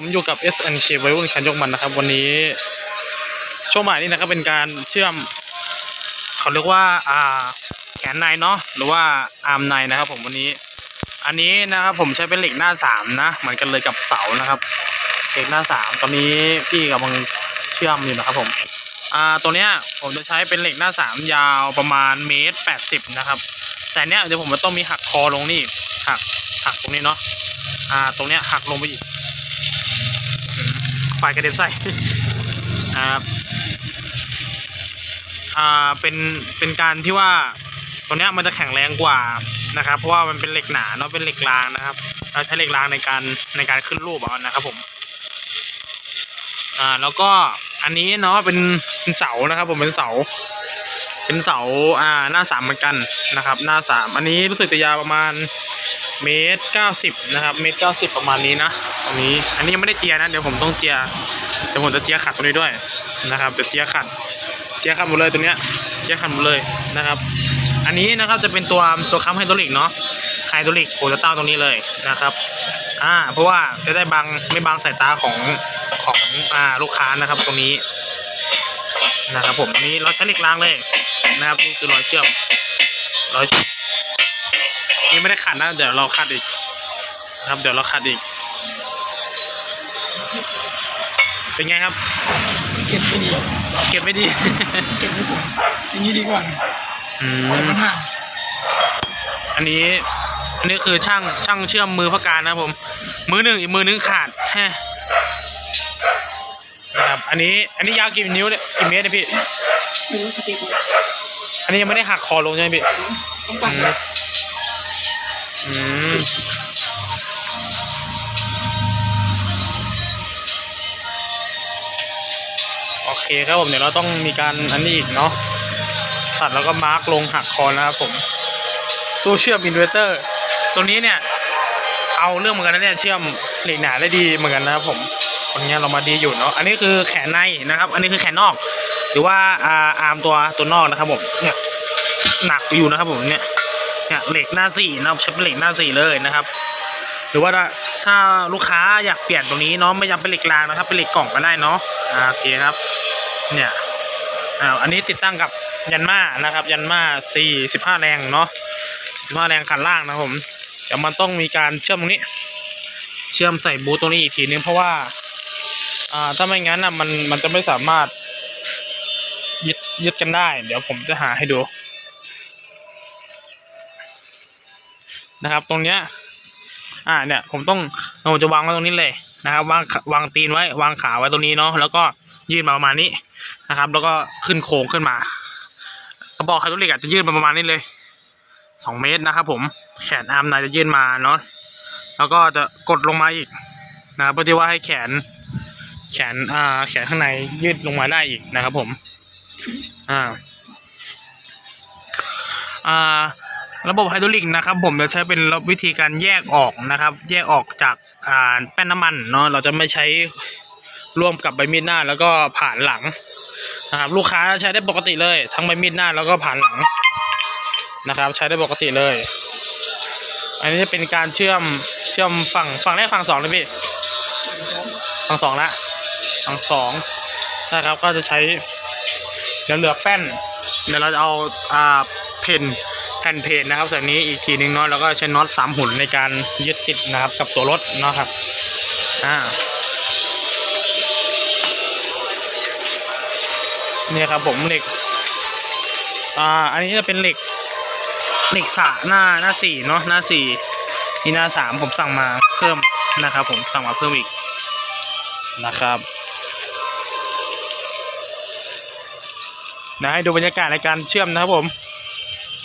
ผมอยู่กับ SNK ไว้รุ่นคันยกมันนะครับ วันนี้ช่วงบ่ายนี้นะครับเป็นการเชื่อม เขาเรียกว่า อ่า แขนในเนาะหรือว่าอาร์มในนะครับผมวันนี้ อันนี้นะครับผมใช้เป็นเหล็กหน้าสามนะ เหมือนกันเลยกับเสานะครับเหล็กหน้าสามตอนนี้พี่กำลังเชื่อมอยู่นะครับ ผม อ่าตัวเนี้ยผมจะใช้เป็นเหล็กหน้าสามยาวประมาณเมตรแปดสิบนะครับ แต่เนี้ยเดี๋ยวผมจะต้องมีหักคอลงนี่หักหักตรงนี้เนาะอ่าตรงเนี้ยหักลงไปอีก ไฟกระเด็นใส่นะครับอ่าเป็นเป็นการที่ว่าตัวเนี้ยมันจะแข็งแรงกว่านะครับ เพราะว่ามันเป็นเหล็กหนาเนาะเป็นเหล็กรางนะครับเราใช้เหล็กรางในการในการขึ้นรูปเอานะครับผมอ่าแล้วก็อันนี้เนาะเป็นเป็นเสานะครับผมเป็นเสา เป็นเสาอ่าหน้าสามเหมือนกันนะครับ หน้าสามอันนี้รู้สึกจะยาวประมาณ เมตรเก้าสิบนะครับ เมตรเก้าสิบประมาณนี้นะ ตรงนี้ อันนี้ยังไม่ได้เจียนะ เดี๋ยวผมต้องเจีย เดี๋ยวผมจะเจียขัดตรงนี้ด้วยนะครับ เดี๋ยวเจียขัด เจียขัดหมดเลยตัวเนี้ย เจียขัดหมดเลยนะครับ อันนี้นะครับจะเป็นตัวตัวค้ำไฮดรอลิกเนาะ ไฮดรอลิกผมจะตั้งตรงนี้เลยนะครับ อ่า เพราะว่าจะได้บังไม่บังสายตาของของอ่าลูกค้านะครับตรงนี้นะครับผมนี้เราใช้เหล็กรางเลยนะครับนี่คือรอยเชื่อมรอยเชื่อม นี่ไม่ได้ขัดนะ เดี๋ยวเราขัดอีกนะครับเดี๋ยวเราขัดอีก เป็นไงครับ เก็บไม่ดี เก็บไม่ดี เก็บไม่ผมอย่างนี้ดีกว่านะอืแต่มมันห่างอันนี้ อันนี้คือช่างช่างเชื่อมมือพระการนะครับผม มือหนึ่งอีกมือหนึงขาดแฮะนะครับ อันนี้ อันนี้ยาวกี่นิ้วเนี่ยกี่เมตรเนี่ยพี่ ไม่รู้สติผมอันนี้ยังไม่ได้หักคอลงใช่ไหมพี่ ต้องตัดอืม อืมโอเคครับผมเดี๋ยวเราต้องมีการอันนี้อีกเนาะตัดแล้วก็มาร์กลงหักคอนะครับผมตัวเชื่อมอินเวอร์เตอร์ตัวนี้เนี่ย เอาเรื่องเหมือนกันนะเนี่ยเชื่อมเหล็กหนาได้ดีเหมือนกันนะครับผมคนนี้เรามาดีอยู่เนาะอันนี้คือแขนในนะครับ อันนี้คือแขนนอก หรือว่าอาอาร์มตัวตัวนอกนะครับผมเนี่ยหนักอยู่นะครับผมเนี่ย เนี่ยเหล็กหน้าสี่นะครับใช้เป็นเหล็กหน้าสี่เลยนะครับ หรือว่าถ้าลูกค้าอยากเปลี่ยนตรงนี้เนาะไม่จำเป็นเหล็กรางนะครับเป็นเหล็กกล่องก็ได้เนาะอ่าโอเคครับ เนี่ยอ่าอันนี้ติดตั้งกับยันมานะครับ ยันมาสี่สิบห้าแรงเนาะสิบห้าแรงคันล่างนะผมเดี๋ยวมันต้องมีการเชื่อมตรงนี้ เชื่อมใส่บูทตรงนี้อีกทีนึงเพราะว่าอ่าถ้าไม่งั้นอะมันมันจะไม่สามารถยึดยึดกันได้ เดี๋ยวผมจะหาให้ดู นะครับ ตรงเนี้ย อ่าเนี่ย ผมต้องผมจะวางไว้ตรงนี้เลยนะครับ วางวางตีนไว้ วางขาไว้ตรงนี้เนาะแล้วก็ยื่นมาประมาณนี้นะครับ แล้วก็ขึ้นโค้งขึ้นมากระบอกไฮดรอลิกอาจจะยื่นมาประมาณนี้เลยสองเมตรนะครับ ผมแขนอาร์มนายจะยื่นมาเนาะแล้วก็จะกดลงมาอีกนะครับเพื่อที่ว่าให้แขนแขนอ่าแขนข้างในยืดลงมาได้อีกนะครับผม อ่า อ่า ระบบไฮดรอลิกนะครับผมจะใช้เป็นวิธีการแยกออกนะครับ แยกออกจากอ่าแป้นน้ำมันเนาะเราจะไม่ใช้ร่วมกับใบมีดหน้าแล้วก็ผ่านหลังนะครับลูกค้าใช้ได้ปกติเลย ทั้งใบมีดหน้าแล้วก็ผ่านหลังนะครับ ใช้ได้ปกติเลย อันนี้จะเป็นการเชื่อมเชื่อมฝั่งฝั่งแรกฝั่งสองเลยพี่ฝั่งสองละฝั่งสองนะครับก็จะใช้เดี๋ยวเหลือแป้นเดี๋ยวเราจะเอาอ่าเพน ผ่นเพจนะครับส่วนนี้อีกทีหนึ่งเนาะแล้วก็ใช้น็อตสามหุ่นในการยึดติดนะครับ กับตัวรถเนาะครับอ่าเนี่ยครับผมเหล็กอ่าอันนี้จะเป็นเหล็กเหล็กสาหน้าหน้าสี่เนาะหน้าสี่นี่หน้าสามผมสั่งมาเพิ่มนะครับ ผมสั่งมาเพิ่มอีกนะครับเดี๋ยวให้ดูบรรยากาศในการเชื่อมนะครับผม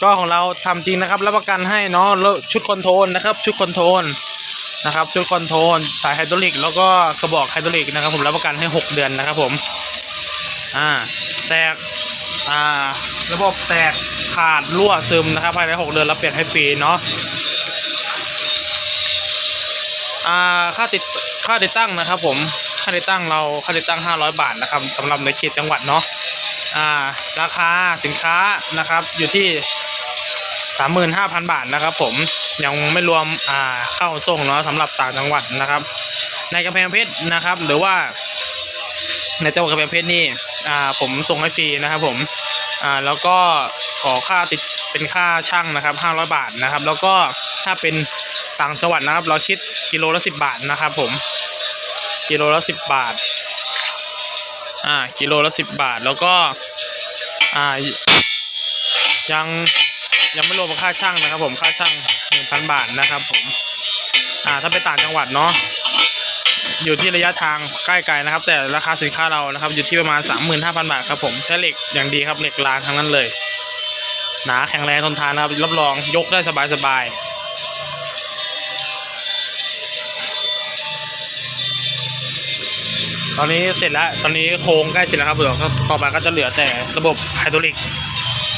ก็ของเราทำจริงนะครับรับประกันให้เนาะแล้วชุดคอนโทรลนะครับ ชุดคอนโทรลนะครับ ชุดคอนโทรลสายไฮดรอลิก แล้วก็กระบอกไฮดรอลิกนะครับ ผมรับประกันให้ 6 เดือนนะครับผมอ่าแตกอ่าระบบแตกขาดรั่วซึมนะครับภายใน 6 เดือนเราเปลี่ยนให้ฟรีเนาะอ่าค่าติดค่าติดตั้งนะครับ ผมค่าติดตั้งเราค่าติดตั้ง 500 บาทนะครับสำหรับในเขตจังหวัดเนาะอ่าราคาสินค้านะครับอยู่ที่ามหมื่นห้าพันบาทนะครับ ผมยังไม่รวมอ่าเข้าส่งเนาะสำหรับต่างจังหวัดนะครับ ในกำแพงเพชรนะครับ หรือว่า ในจังหวัดกำแพงเพชรนี่อ่าผมส่งให้ฟรีนะครับผมอ่าแล้วก็ขอค่าติดเป็นค่าช่างนะครับ500บาทนะครับ แล้วก็ถ้าเป็นต่างจังหวัดนะครับ เราคิดกิโลละ10บาทนะครับ ผมกิโลละ10บาทอ่ากิโลละ10บาทแล้วก็อ่ายัง ยังไม่รวมค่าช่างนะครับ ผมค่าช่าง1,000บาทนะครับผมอ่าถ้าไปต่างจังหวัดเนาะอยู่ที่ระยะทางใกล้ไกลนะครับ แต่ราคาสินค้าเรานะครับ อยู่ที่ประมาณ 35,000 บาทครับผมใช้เหล็กอย่างดีครับเหล็กรางทั้งนั้นเลย หนาแข็งแรงทนทานนะครับรับรองยกได้สบายๆตอนนี้เสร็จแล้ว ตอนนี้โครงใกล้เสร็จแล้วครับเดี๋ยวต่อไปก็จะเหลือแต่ระบบไฮดรอลิก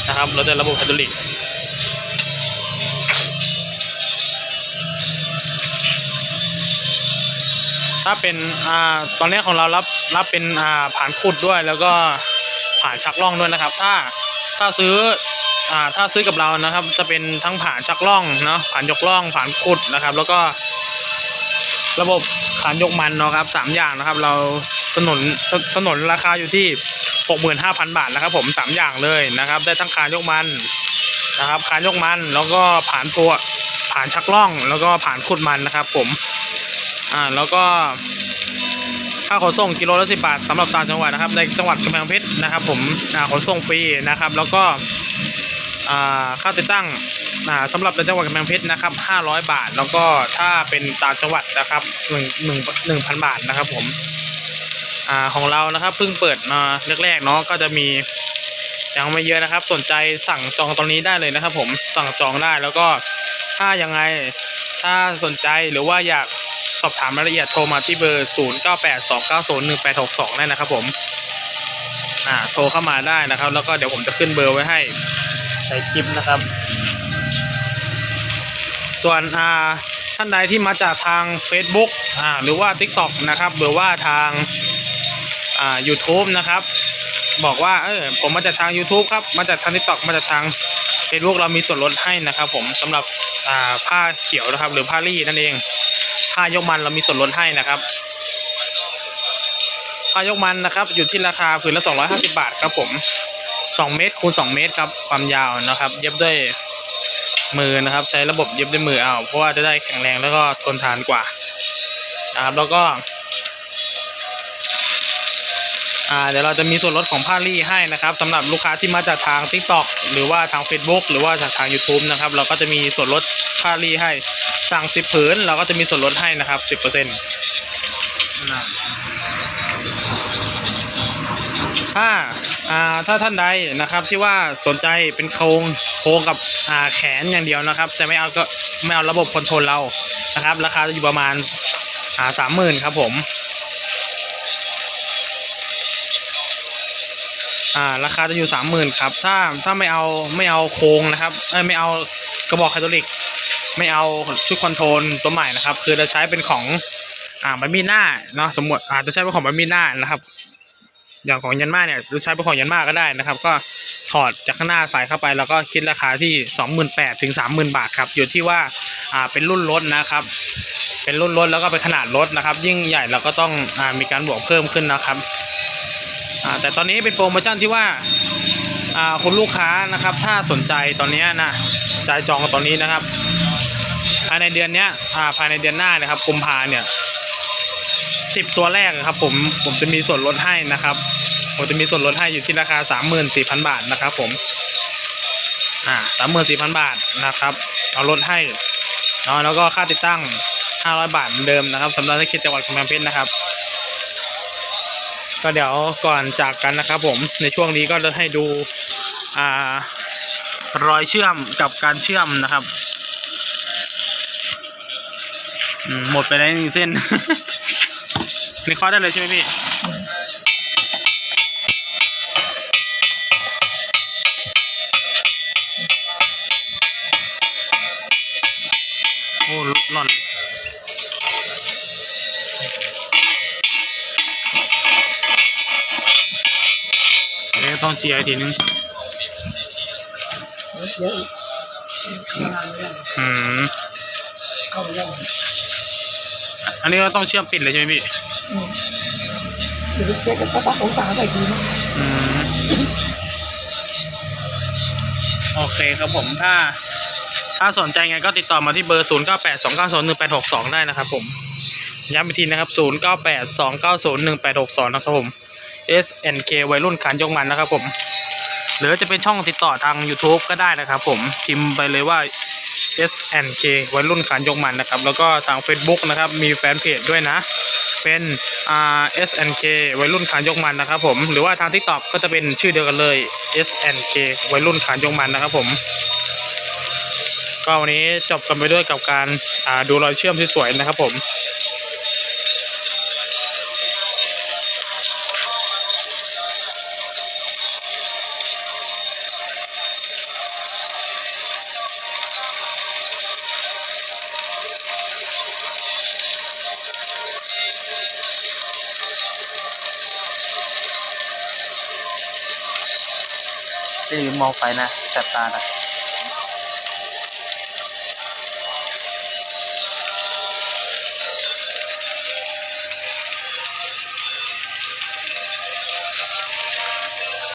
นะครับเราจะระบบไฮดรอลิก ถ้าเป็นอ่าตอนนี้ของเรารับรับเป็นอ่าผ่านขุดด้วย แล้วก็ผ่านชักล่องด้วยนะครับ ถ้าถ้าซื้ออ่าถ้าซื้อกับเรานะครับ จะเป็นทั้งผ่านชักล่องเนาะผ่านยกล่องผ่านขุดนะครับ แล้วก็ ระบบผ่านยกมันเนาะครับสามอย่างนะครับ เราสนนสสนนราคาอยู่ที่หกหมื่นห้าพันบาทนะครับ ผมสามอย่างเลยนะครับ ได้ทั้งคานยกมันนะครับคานยกมันแล้วก็ผ่านตัวผ่านชักล่อง แล้วก็ผ่านขุดมันนะครับ ผม อ่าแล้วก็ค่าขนส่งกิโลละสิบาทสำหรับต่างจังหวัดนะครับ ในจังหวัดกำแพงเพชรนะครับ ผมอ่าขนส่งฟรีนะครับ แล้วก็อ่าค่าติดตั้งอ่าสำหรับในจังหวัดกำแพงเพชรนะครับห้าร้อยบาท แล้วก็ถ้าเป็นต่างจังหวัดนะครับหนึ่งหนึ่งหนึ่งพันบาทนะครับ ผมอ่าของเรานะครับเพิ่งเปิดมาแรกๆเนาะก็จะมียังไม่เยอะนะครับ สนใจสั่งจองตรงนี้ได้เลยนะครับ ผมสั่งจองได้แล้วก็ถ้ายังไงถ้าสนใจหรือว่าอยาก สอบถามรายละเอียดโทรมาที่เบอร์ 0 9 8 2 9 0 1 8 6 2 ได้นะครับผมอ่าโทรเข้ามาได้นะครับ แล้วก็เดี๋ยวผมจะขึ้นเบอร์ไว้ให้ในคลิปนะครับ ส่วนอ่าท่านใดที่มาจากทาง Facebook อ่าหรือว่า TikTok นะครับหรือว่าทางอ่า YouTube นะครับ บอกว่าเออผมมาจากทาง YouTube ครับ มาจากทาง TikTok มาจากทาง Facebook เรามีส่วนลดให้นะครับ ผมสำหรับอ่าผ้าเขียวนะครับ หรือผ้ารีนั่นเอง ผ้ายกมันเรามีส่วนลดให้นะครับผ้ายกมันนะครับ อยู่ที่ราคาผืนละ 250 บาทครับผม 2 เมตรคูณ2เมตรครับความยาวนะครับ เย็บด้วยมือนะครับ ใช้ระบบเย็บด้วยมือเอาเพราะว่าจะได้แข็งแรงแล้วก็ทนทานกว่านะครับแล้วก็่าเดี๋ยวเราจะมีส่วนลดของผ้ารี่ให้นะครับสำหรับลูกค้าที่มาจากทาง TikTok หรือว่าทาง Facebook หรือว่าจากทาง YouTube นะครับ เราก็จะมีส่วนลดผ้ารี่ให้ สั่ง10ผืนเราก็จะมีส่วนลดให้นะครับ10%นะถ้าอ่าถ้าท่านใดนะครับที่ว่าสนใจเป็นโครงโครงกับอ่าแขนอย่างเดียวนะครับ จะไม่เอาก็ไม่เอาระบบคอนโทรลเรานะครับ ราคาจะอยู่ประมาณอ่าสามหมื่นครับผมอ่าราคาจะอยู่สามหมื่นครับ ถ้าถ้าไม่เอาไม่เอาโครงนะครับไม่เอากระบอกไฮดรอลิก ไม่เอาชุดคอนโทรลตัวใหม่นะครับ คือจะใช้เป็นของอ่าบันมีหน้าเนาะสมมติอาจจะใช้เป็นของบันมีหน้านะครับ อย่างของยันมาเนี่ยจะใช้เป็นของยันมาก็ได้นะครับ ก็ถอดจากข้างหน้าใส่เข้าไป แล้วก็คิดราคาที่สองหมื่นแปดถึงสามหมื่นบาทครับ อยู่ที่ว่าอ่าเป็นรุ่นรถนะครับ เป็นรุ่นรถแล้วก็เป็นขนาดรถนะครับ ยิ่งใหญ่เราก็ต้องอ่ามีการบวกเพิ่มขึ้นนะครับอ่าแต่ตอนนี้เป็นโปรโมชั่นที่ว่าอ่าคุณลูกค้านะครับ ถ้าสนใจตอนนี้นะใจจองตอนนี้นะครับ ภายในเดือนเนี้ยอ่าภายในเดือนหน้านะครับกุมภาเนี่ยสิบตัวแรกครับผมผมจะมีส่วนลดให้นะครับผมจะมีส่วนลดให้อยู่ที่ราคาสามหมื่นสี่พันบาทนะครับผมอ่าสามหมื่นสี่พันบาทนะครับเอาลดให้เนาะแล้วก็ค่าติดตั้งห้าร้อยบาทเหมือนเดิมนะครับสำหรับที่คิดจังหวัดกำแพงเพชรนะครับ ก็เดี๋ยวก่อนจากกันนะครับ ผมในช่วงนี้ก็จะให้ดูอ่ารอยเชื่อมกับการเชื่อมนะครับอืม หมดไปแล้วหนึ่งเส้น นี่เคาะได้เลยใช่ไหมพี่โอ้หล่อนเอ๊ะต้องเจียอีกทีนึงเยอะอีกเข้ามาไม่ได้ อืมเข้าไม่ได้อันนี้เราต้องเชื่อมปิดเลยใช่ไหมพี่อืมเดี๋ยวเจ๊ก็ตัดองศาใส่ทีนะอืมโอเคครับผมถ้า ถ้าสนใจไงก็ติดต่อมาที่เบอร์ 0 9 8 2 9 0 1 8 6 2 ได้นะครับผม ย้ำอีกทีนะครับ 0 9 8 2 9 0 1 8 6 2 นะครับผม SNK วัยรุ่นขานยกมันนะครับผม หรือจะเป็นช่องติดต่อทาง YouTube ก็ได้นะครับผมพิมพ์ไปเลยว่า SNK วัยรุ่นขานยกมันนะครับ แล้วก็ทาง Facebook นะครับ มีแฟนเพจด้วยนะ เป็น R SNK วัยรุ่นขานยกมันนะครับ ผม หรือว่าทาง TikTok ก็จะเป็นชื่อเดียวกันเลย SNK วัยรุ่นขานยกมันนะครับ ผม ก็วันนี้จบกันไปด้วยกับการดูรอยเชื่อมที่สวยนะครับ ผม จะลืมมองไปนะจับตานะ